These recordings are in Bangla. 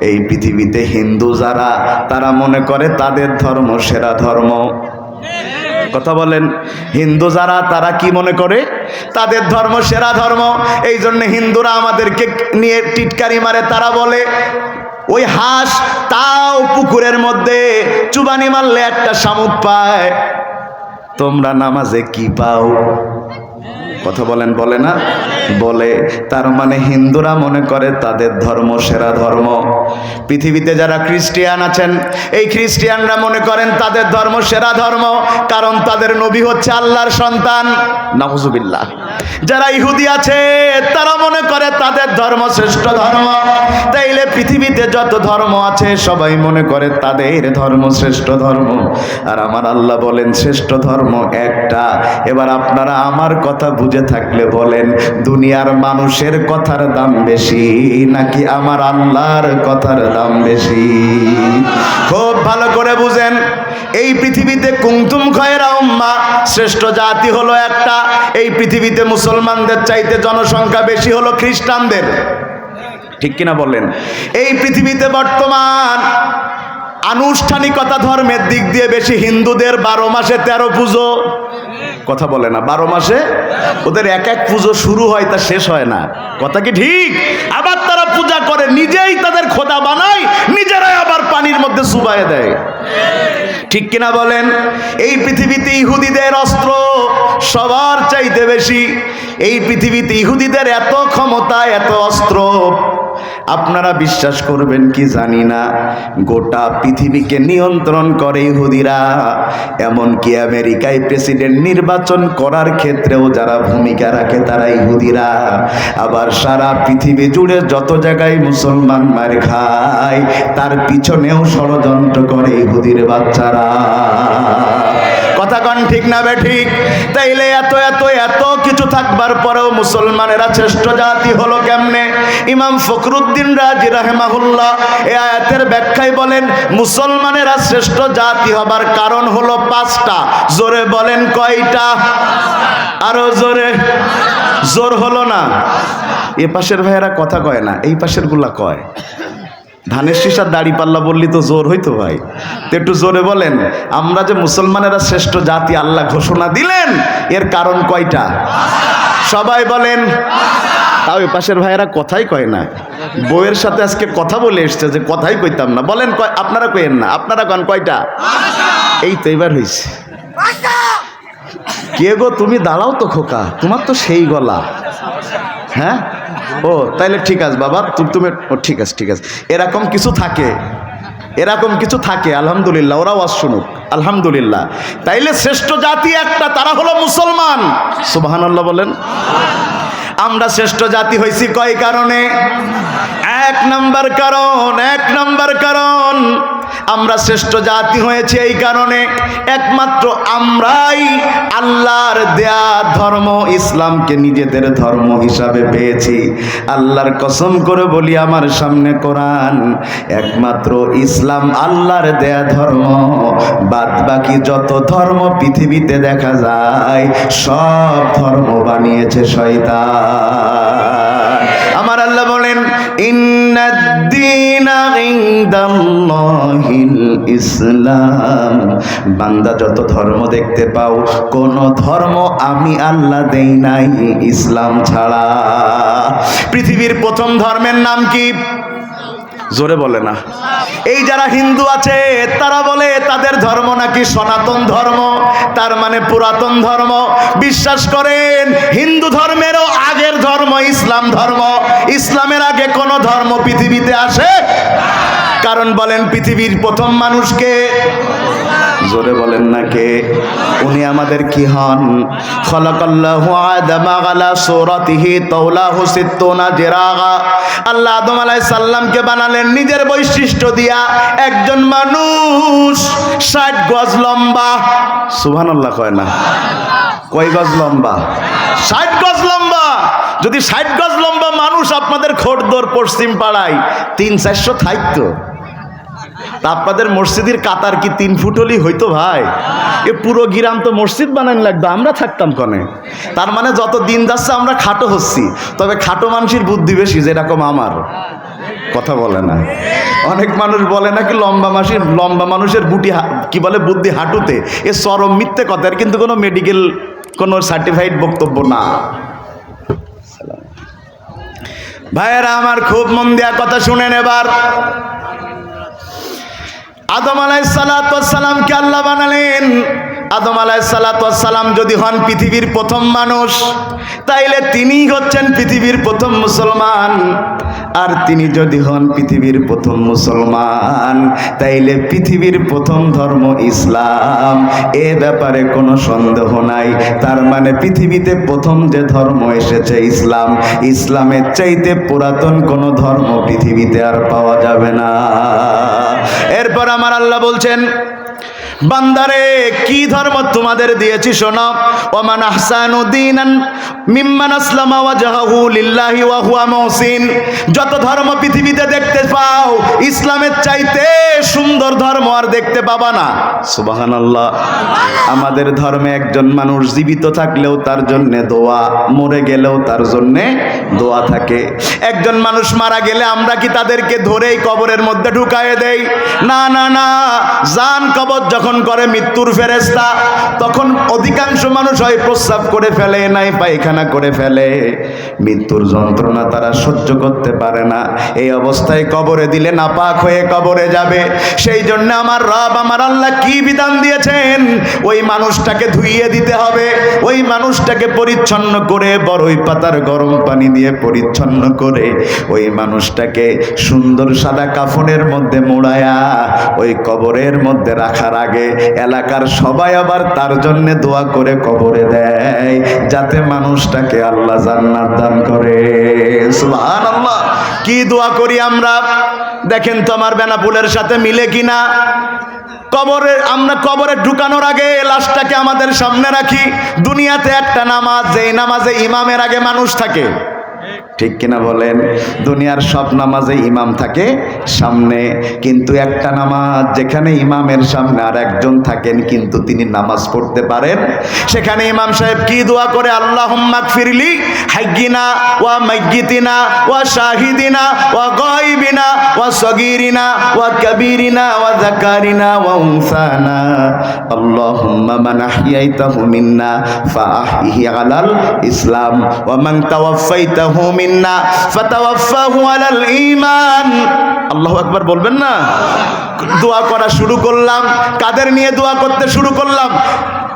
এই পৃথিবীতে হিন্দু যারা, তারা মনে করে তাদের ধর্ম সেরা ধর্ম। কথা বলেন, হিন্দু যারা, তারা কি মনে করে? তাদের ধর্ম সেরা ধর্ম। এই জন্য হিন্দুরা আমাদেরকে নিয়ে টিটকারি মারে, তারা বলে, ওই হাঁস তাও পুকুরের মধ্যে চুবানি মারলে একটা শামুক পায়। তোমরা নামাজে কি পাও? কথা বলেন, বলে না? বলে, তার মানে হিন্দুরা মনে করে তাদের ধর্ম সেরা ধর্ম। পৃথিবীতে যারা খ্রিস্টিয়ান আছেন, এই খ্রিস্টিয়ানরা মনে করেন তাদের ধর্ম সেরা ধর্ম, কারণ তাদের নবী হচ্ছে আল্লাহর সন্তান। নাহুজুবিল্লাহ যারা ইহুদি আছে, তারা তাদের ধর্ম শ্রেষ্ঠ ধর্ম। তাইলে পৃথিবীতে যত ধর্ম আছে, সবাই মনে করে তাদের ধর্ম শ্রেষ্ঠ ধর্ম। আর আমার আল্লাহ বলেন, শ্রেষ্ঠ ধর্ম একটা। এবার আপনারা আমার কথা বুঝে থাকলে বলেন, দুনিয়ার মানুষের কথার দাম বেশি নাকি আমার আল্লাহর কথার দাম বেশি? খুব ভালো করে বুঝেন। এই পৃথিবীতে কুমতুম খয়েরা উম্মা শ্রেষ্ঠ জাতি হলো একটা। এই পৃথিবীতে মুসলমানদের চাইতে জনসংখ্যা বেশি হলো খ্রিস্টানদের। ঠিক কিনা বলেন এই পৃথিবীতে বর্তমান আনুষ্ঠানিকতা ধর্মের দিক দিয়ে বেশি হিন্দুদের বারো মাসে তেরো পুজো। কথা বলে না, বারো মাসে? ওদের এক এক পুজো শুরু হয়, তা শেষ হয় না। কথা কি ঠিক? আবার তারা পূজা করে, নিজেই তাদের খোদা বানায়, নিজেরাই আবার পানির মধ্যে সুবাই দেয়। ঠিক কিনা বলেন? এই পৃথিবীতে ইহুদিদের অস্ত্র সবার চাইতে বেশি। এই পৃথিবীতে ইহুদিদের এত ক্ষমতা, এত অস্ত্র আপনারা বিশ্বাস করবেন কি জানি না, গোটা পৃথিবীকে নিয়ন্ত্রণ করে ইহুদিরা, এমনকি আমেরিকায় প্রেসিডেন্ট নির্বাচন করার ক্ষেত্রেও যারা ভূমিকা রাখে তারা ইহুদিরা। আবার সারা পৃথিবী জুড়ে যত জায়গায় মুসলমান মার খায়, তার পিছনেও ষড়যন্ত্র করে ইহুদির বাচ্চারা। কথা ঠিক না বে ঠিক? তাইলে এত এত এত কিছু থাকবার পরেও মুসলমানেরা শ্রেষ্ঠ জাতি হলো কেমনে? ইমাম ফখরুদ্দিন রাজি রাহেমাহুল্লাহ এ আয়াতের ব্যাখ্যায় বলেন, মুসলমানেরা শ্রেষ্ঠ জাতি হবার কারণ হলো পাঁচটা। জোরে বলেন কয়টা? আরও জোরে। জোর হলো না? এ পাশের ভাইয়েরা কথা কয় না, এই পাশেরগুলা কয়। ধানের শীষার দাড়ি পাল্লা বললি তো জোর হইতো ভাই। তো একটু জোরে বলেন, আমরা যে মুসলমানেরা শ্রেষ্ঠ জাতি আল্লাহ ঘোষণা দিলেন, এর কারণ কয়টা? সবাই বলেন, তাও পাশের ভাইয়েরা কথাই কয় না। বউয়ের সাথে আজকে কথা বলে এসছে যে কথাই কইতাম না। বলেন কয়- আপনারা কইেন না, আপনারা কন কয়টা? এই তো এবার হয়েছে কে গো তুমি দাঁড়াও তো খোকা, তোমার তো সেই গলা। হ্যাঁ? ও, তাইলে ঠিক আছে বাবা তুমি ও, ঠিক আছে ঠিক আছে। এরকম কিছু থাকে, এরকম কিছু থাকে, আলহামদুলিল্লাহ, ওরাও আজ শুনুক, আলহামদুলিল্লাহ। তাইলে শ্রেষ্ঠ জাতি একটা, তারা হলো মুসলমান। সুবাহান আল্লাহ বলেন। আমরা শ্রেষ্ঠ জাতি হয়েছি কয় কারণে? এক নাম্বার কারণ, এক নাম্বার কারণ। আমরা শ্রেষ্ঠ জাতি হয়েছে এই কারণে একমাত্র আমরাই আল্লাহর দেয়া ধর্ম ইসলামকে নিজেদের ধর্ম হিসাবে পেয়েছি। আল্লাহর কসম করে বলি আমার সামনে কোরআন, একমাত্র ইসলাম আল্লাহর দেয়া ধর্ম। বাদ বাকি যত ধর্ম পৃথিবীতে দেখা যায়, সব ধর্ম বানিয়েছে শয়তান। আমার আল্লাহ বলেন ইসলাম। বান্দা, যত ধর্ম দেখতে পাও, কোন ধর্ম আমি আল্লাহ দেই নাই ইসলাম ছাড়া। পৃথিবীর প্রথম ধর্মের নাম কি? জোরে বলে না। এই যারা হিন্দু আছে, তারা বলে তাদের ধর্ম নাকি সনাতন ধর্ম, তার মানে পুরাতন ধর্ম। বিশ্বাস করেন, হিন্দু ধর্মেরও ধর্ম ইসলাম ধর্ম। ইসলামের আগে কোন ধর্ম পৃথিবীতে আসে? কারণ বলেন পৃথিবীর প্রথম মানুষকে জোরে বলেন না কে? উনি আমাদের কি হন? বানালেন নিজের বৈশিষ্ট্য দিয়া একজন মানুষ। 60 গজ লম্বা। কয় না? কয় গজ লম্বা? 60 গজ লম্বা। যদি 60 গজ লম্বা মানুষ আপনাদের খোরদোর পশ্চিম পাড়ায় তিন চারশো থাকতো আপনাদের মসজিদের কাতার কি তিন ফুটলি হইতো ভাই? এ পুরো গিরাম তো মসজিদ বানান লাগতো আমরা থাকতাম কনে। তার মানে যত দিন যাচ্ছে আমরা খাটো হচ্ছি, তবে খাটো মানুষের বুদ্ধি বেশি যেরকম আমার। কথা বলে না। অনেক মানুষ বলে নাকি লম্বা মাসের লম্বা মানুষের বুটি কি বলে, বুদ্ধি হাঁটুতে। এ চরম মিথ্যে কথা কিন্তু কোনো মেডিকেল কোনো সার্টিফাইড বক্তব্য না। ভাইয়েরা আমার খুব মন দেওয়া কথা শুনেন এবার। আদম আলাই কে আল্লাহ বানালেন। আদম আলাই সালাতাম যদি হন পৃথিবীর প্রথম মানুষ, তাইলে তিনি হচ্ছেন পৃথিবীর প্রথম মুসলমান। আর তিনি যদি হন পৃথিবীর প্রথম মুসলমান, তাইলে পৃথিবীর প্রথম ধর্ম ইসলাম। এ ব্যাপারে কোনো সন্দেহ নাই। তার মানে পৃথিবীতে প্রথম যে ধর্ম এসেছে ইসলাম, ইসলামের চাইতে পুরাতন কোনো ধর্ম পৃথিবীতে আর পাওয়া যাবে না। এরপর আমার আল্লাহ বলছেন বান্দারে, কি ধর্ম তোমাদের দিয়েছি শোনো? ওমান আহসানুদ্দিনান মিম্মান আসলামা ওয়াজহাহু লিল্লাহি ওয়া হুয়া যত ধর্ম পৃথিবীতে দেখতে পাও, ইসলামের চাইতে সুন্দর ধর্ম আর দেখতে পাবা না। সুবহানাল্লাহ। আমাদের ধর্মে একজন মানুষ জীবিত থাকলেও তার জন্য দোয়া, মরে গেলেও তার জন্য দোয়া থাকে। একজন মানুষ মারা গেলে আমরা কি তাদেরকে ধরেই কবরের মধ্যে ঢুকায়ে দেই? না না না। জান কবর যখন করে মৃত্যুর ফেরেস্তা তখন অধিকাংশ মানুষ হয় প্রস্রাব করে ফেলে, নাই পায়খানা করে ফেলে। মৃত্যুর যন্ত্রণা তারা সহ্য করতে পারে না। এই অবস্থায় কবরে দিলে নাপাক হয়ে কবরে যাবে। সেই জন্য আমার রব আমার আল্লাহ কি বিধান দিয়েছেন? ওই মানুষটাকে ধুইয়ে দিতে হবে। ওই মানুষটাকে পরিচ্ছন্ন করে বড়ই পাতার গরম পানি দিয়ে পরিচ্ছন্ন করে, ওই মানুষটাকে সুন্দর সাদা কাফনের মধ্যে মোড়ায়া, ওই কবরের মধ্যে রাখার আগে এলাকার সবাই আবার তার জন্য দোয়া করে কবরে দেয়, যাতে মানুষটাকে আল্লাহ জান্নাত দান করে। সুবহানাল্লাহ, কি দোয়া করি আমরা? দেখেন তো আমার বেনাপুলের সাথে মিলে কিনা? কবরে, আমরা কবরে ঢুকানোর আগে লাশটাকে আমাদের সামনে রাখি। দুনিয়াতে একটা নামাজ, যেই নামাজে ইমামের আগে মানুষ থাকে। ঠিক কিনা বলেন? দুনিয়ার সব নামাজে ইমাম থাকে সামনে, কিন্তু একটা নামাজ যেখানে ইমামের সামনে আর একজন থাকেন, কিন্তু তিনি নামাজ পড়তে পারেন। সেখানে ইমাম সাহেব কি দোয়া করে? আল্লাহ ফিরলি হাইগিনা ওয়া মাইগিতিনা ওয়া শাহিদিনা ওয়া গাইবিনা ওয়া সগীরিনা ওয়া কাবীরিনা ওয়া যাকারিনা ওয়া উনসানা। আল্লাহুম্মা মান আহইয়াইতাহু মিন্না ফাআহইহি আলাল ইসলাম ওয়া মান তাওয়াফাইতাহু মিন্না ফাতাওয়াফাহু বলবেন না? দোয়া করা শুরু করলাম কাদের নিয়ে দোয়া করতে শুরু করলাম?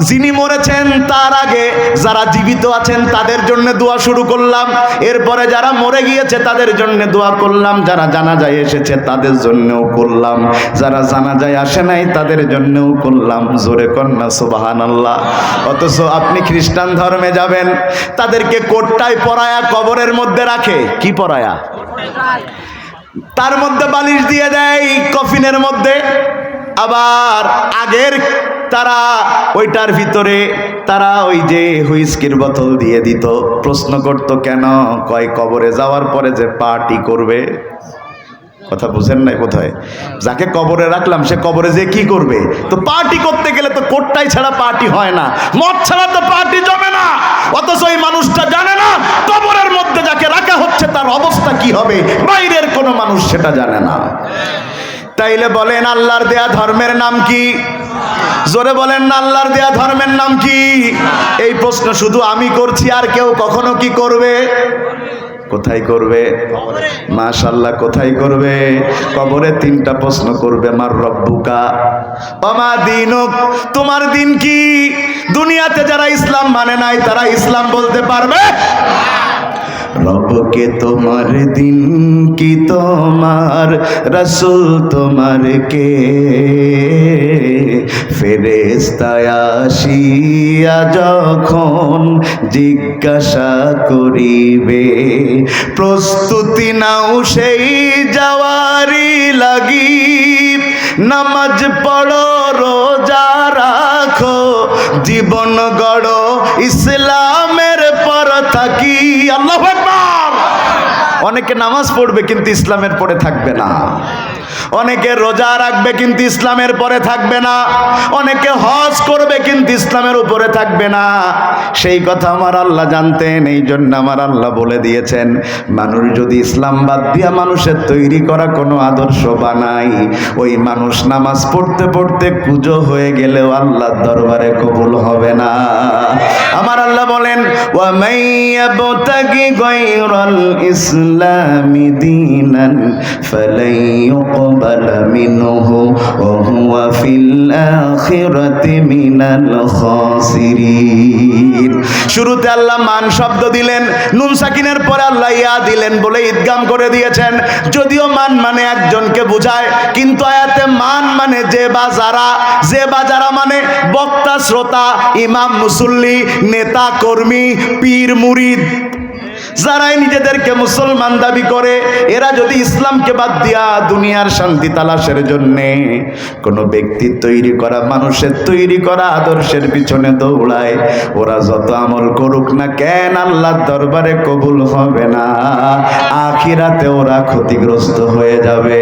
যিনি মরেছেন, তার আগে যারা জীবিত আছেন, তাদের জন্য দোয়া শুরু করলাম। এরপরে যারা মরে গিয়েছে, তাদের জন্য দোয়া করলাম। যারা জানা যায় এসেছে, তাদের জন্যও করলাম। যারা জানা যায় আসে নাই, তাদের জন্যও করলাম। জোরে কন্যা সুবাহান আল্লাহ অথচ আপনি খ্রিস্টান ধর্মে যাবেন, তাদেরকে কোটটায় পরায়া কবরের মধ্যে রাখে। কি পরায়া? তার মধ্যে বালিশ দিয়ে দেয় কফিনের মধ্যে। আবার আগের তারা ওইটার ভিতরে তারা ওই যে হুইস্কির বোতল দিয়ে দিত। প্রশ্ন করতো, কেন? কয়, কবরে যাওয়ার পরে যে পার্টি করবে? কথা বুঝেন নাই কোথায় যাকে কবরে রাখলাম, সে কবরে যে কি করবে? তো পার্টি করতে গেলে তো কোটটাই ছাড়া পার্টি হয় না। মদ ছাড়া তো পার্টি জমে না। অথচ ওই মানুষটা জানে না, কবরের মধ্যে যাকে রাখা হচ্ছে তার অবস্থা কি হবে? বাইরের কোনো মানুষ সেটা জানে না। তাইলে বলেন আল্লাহর দেয়া ধর্মের নাম কি? জোরে বলেন না, আল্লাহর দেয়া ধর্মের নাম কি? এই প্রশ্ন শুধু আমি করছি, আর কেউ কখনো কি করবে? কোথায় করবে? মাশাল্লাহ কোথায় করবে? কবরে তিনটা প্রশ্ন করবে, মার রব্বুকা। অমা দিনুক, তোমার দিন কি? দুনিয়াতে যারা ইসলাম মানে নাই, তারা ইসলাম বলতে পারবে? রবকে তোমার দিন কি তোমার? রসুল তোমার কে? ফেরেস্তায় আসিয়া যখন জিজ্ঞাসা করিবে, প্রস্তুতি নাও সেই যাওয়ারি লাগি নামাজ পড়ো, রোজা রাখো, জীবন গড়ো ইসলামের অনেকে নামাজ পড়বে কিন্তু ইসলামের পরে থাকবে না। অনেকে রোজা রাখবে কিন্তু ইসলামের পরে থাকবে না। অনেকে হজ করবে কিন্তু ইসলামের উপরে থাকবে না। সেই কথা আমার আল্লাহ জানতেন এই জন্য আমার আল্লাহ বলে দিয়েছেন, মানুষ যদি ইসলাম বাদ দিয়া মানুষের তৈরি করা কোনো আদর্শ বানাই ওই মানুষ নামাজ পড়তে পড়তে কুজো হয়ে গেলেও আল্লাহর দরবারে কবুল হবে না। আমার আল্লাহ বলেন ওয়ামাইয়াবতাগি গায়রাল ইসলামি দীনান ফালাইয়ুক يُقْبَلَ مِنْهُ وَهُوَ فِي الْآخِرَةِ مِنَ الْخَاسِرِينَ শুরুতে আল্লাহ মান শব্দ দিলেন নুন সাকিনের পরে আল্লাহ ইয়া দিলেন বলে ঈদগাম করে দিয়েছেন যদিও মান মানে একজনকে বোঝায় কিন্তু আয়াতে মান মানে যে বা যারা যে বা যারা মানে বক্তা শ্রোতা ইমাম মুসল্লি নেতা কর্মী পীর মুরিদ যারাই নিজেদেরকে মুসলমান দাবি করে, এরা যদি ইসলামকে বাদ দিয়া দুনিয়ার শান্তি তালাশের জন্যে কোনো ব্যক্তি তৈরি করা, মানুষের তৈরি করা আদর্শের পিছনে দৌড়ায়, ওরা যত আমল করুক না কেন আল্লাহর দরবারে কবুল হবে না। আখিরাতে ওরা ক্ষতিগ্রস্ত হয়ে যাবে।